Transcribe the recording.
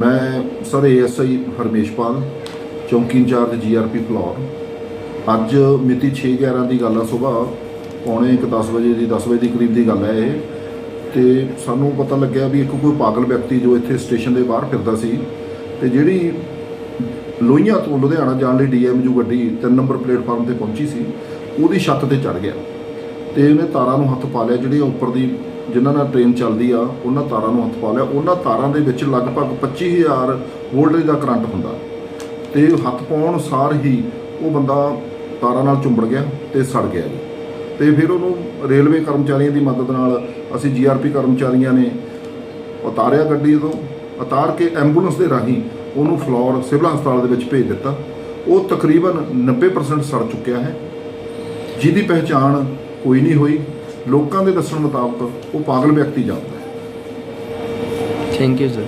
ਮੈਂ sir ASI ਹਰਮੇਸ਼ਪਾਲ ਚੌਂਕੀ incharge GRP floor ਅੱਜ ਮਿਤੀ 6/11 ਦੀ ਗੱਲ ਆ ਸਵੇਰ ਪੌਣੇ 10 ਵਜੇ ਦੀ 10 ਵਜੇ ਦੀ ਕਰੀਬ ਦੀ ਗੱਲ ਹੈ ਇਹ। ਤੇ ਸਾਨੂੰ ਪਤਾ ਲੱਗਿਆ ਵੀ ਇੱਕ ਕੋਈ ਪਾਗਲ ਵਿਅਕਤੀ ਜੋ ਇੱਥੇ ਸਟੇਸ਼ਨ ਦੇ ਬਾਹਰ ਫਿਰਦਾ ਸੀ, ਤੇ ਜਿਹੜੀ ਲੋਹੀਆਂ ਤੋਂ ਲੁਧਿਆਣਾ ਜਾਣ ਲਈ ਡੀਐਮਯੂ ਗੱਡੀ 3 ਨੰਬਰ ਪਲੇਟਫਾਰਮ ਤੇ ਪਹੁੰਚੀ ਸੀ, ਉਹਦੀ ਛੱਤ ਤੇ ਚੜ ਗਿਆ। ਤੇ ਇਹਨੇ ਤਾਰਾਂ ਨੂੰ ਹੱਥ ਪਾ ਲਿਆ ਜਿਹੜੀਆਂ ਉੱਪਰ ਦੀ ਜਿਨ੍ਹਾਂ ਨਾਲ ਟ੍ਰੇਨ ਚੱਲਦੀ ਆ, ਉਹਨਾਂ ਤਾਰਾਂ ਨੂੰ ਹੱਥ ਪਾ ਲਿਆ। ਉਹਨਾਂ ਤਾਰਾਂ ਦੇ ਵਿੱਚ ਲਗਭਗ 25000 ਵੋਲਟੇਜ ਦਾ ਕਰੰਟ ਹੁੰਦਾ। ਤੇ ਹੱਥ ਪਾਉਣ ਸਾਰ ਹੀ ਉਹ ਬੰਦਾ ਤਾਰਾਂ ਨਾਲ ਚੁੰਬੜ ਗਿਆ ਤੇ ਸੜ ਗਿਆ ਜੀ। ਤੇ ਫਿਰ ਉਹਨੂੰ ਰੇਲਵੇ ਕਰਮਚਾਰੀਆਂ ਦੀ ਮਦਦ ਨਾਲ ਅਸੀਂ ਜੀਆਰਪੀ ਕਰਮਚਾਰੀਆਂ ਨੇ ਉਤਾਰਿਆ ਗੱਡੀ ਤੋਂ। ਉਤਾਰ ਕੇ ਐਂਬੂਲੈਂਸ ਦੇ ਰਾਹੀਂ ਉਹਨੂੰ ਫਲੋਰ ਸਿਵਲ ਹਸਪਤਾਲ ਦੇ ਵਿੱਚ ਭੇਜ ਦਿੱਤਾ। ਉਹ ਤਕਰੀਬਨ 90% ਸੜ ਚੁੱਕਿਆ ਹੈ। ਜਿਹਦੀ ਪਹਿਚਾਣ ਕੋਈ ਨਹੀਂ ਹੋਈ। ਲੋਕਾਂ ਦੇ ਦੱਸਣ ਮੁਤਾਬਕ ਉਹ ਪਾਗਲ ਵਿਅਕਤੀ ਜਾਪਦਾ ਹੈ। Thank you sir